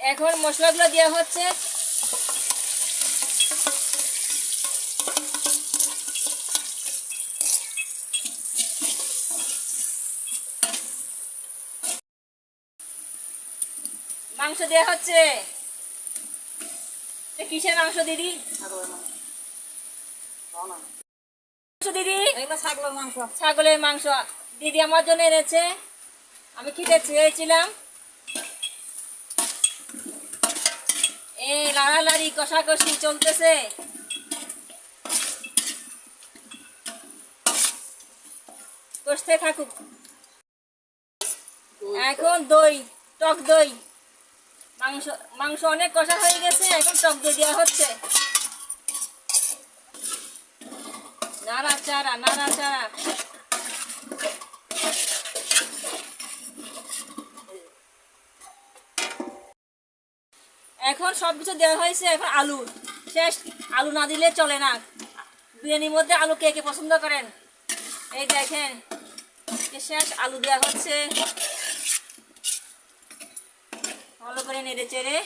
এখন মশলাগুলো দেওয়া হচ্ছে। মাংস দেওয়া হচ্ছে। কিসের মাংস দিদি? দিদি? ছাগলের মাংস। ছাগলের মাংস। দিদি আমার জন্য এনেছে। আমি খেতে চেয়েছিলাম এ লাড়ালাড়ি কষাকষি চলতেছে। কষতে থাকুক। এখন দই টক দই। মাংস মাংস অনেক কষা হয়ে গেছে এখন টক দই দেওয়া হচ্ছে। নাড়াচাড়া নাড়াচাড়া। এখন সব কিছু দেওয়া হয়েছে এখন আলু। শেষ। আলু না দিলে চলে না। বিরিয়ানির মধ্যে আলু কে কে পছন্দ করেন? এই দেখেন। শেষ। আলু দেওয়া হচ্ছে। ভালো করে নেড়ে চেড়ে।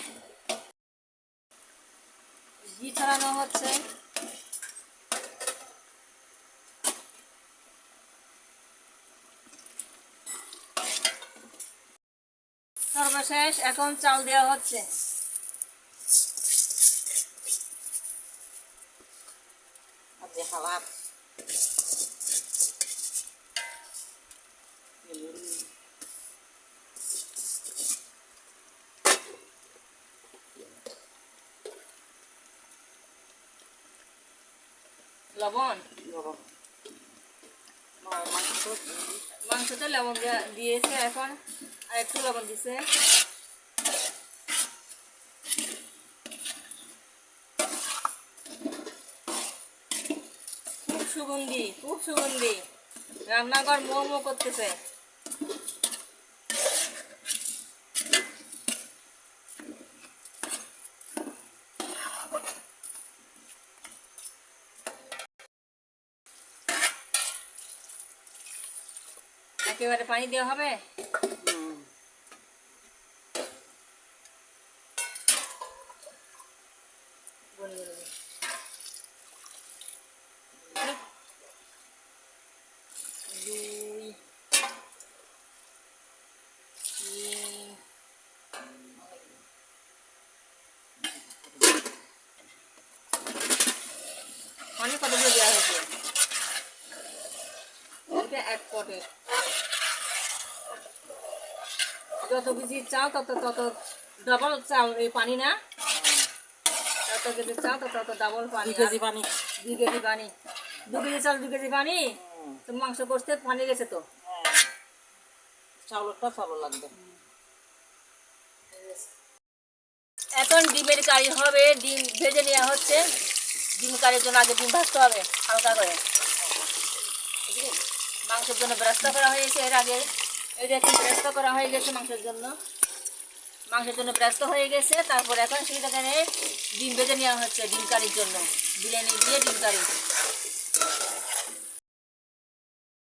ঘি ছড়ানো হচ্ছে। সর্বশেষ এখন চাল দেওয়া হচ্ছে। আর যে হালাত লবণ গরম মায়ের মাংস মাংসতে লবণ দেয়া- দিয়েছে এখন আর একটু লবণ দিছে সুগন্ধি খুব সুগন্ধি। রান্নাঘর মো মো করতেছে। একেবারে পানি দেওয়া হবে? বলে বলে দুই তিন অনেক কতগুলো দেওয়া হয়েছে? এটা এক পটে যত কেজি চাও তত তত ডবল চাল এই পানি না। তত কেজি চাল তত তত ডাবল পানি। কেজি পানি। দুই কেজি পানি। দু কেজি চাল দু কেজি পানি? তো মাংস কষতে পানি গেছে তো। চাউলেরটা চালও লাগবে। এখন ডিমের কারি হবে ডিম ভেজে নেওয়া হচ্ছে। ডিম কারির জন্য আগে ডিম ভাজতে হবে, হালকা করে। মাংসের জন্য ব্যস্ত করা হয়েছে এর আগে। এই দেখুন ব্যস্ত করা হয়ে গেছে মাংসের জন্য। মাংসের জন্য ব্যস্ত হয়ে গেছে, তারপর এখন সেটাকে ডিম বেঁধে নেওয়া হচ্ছে ডিম কারির জন্য। বিরিয়ানি দিয়ে ডিম কারি।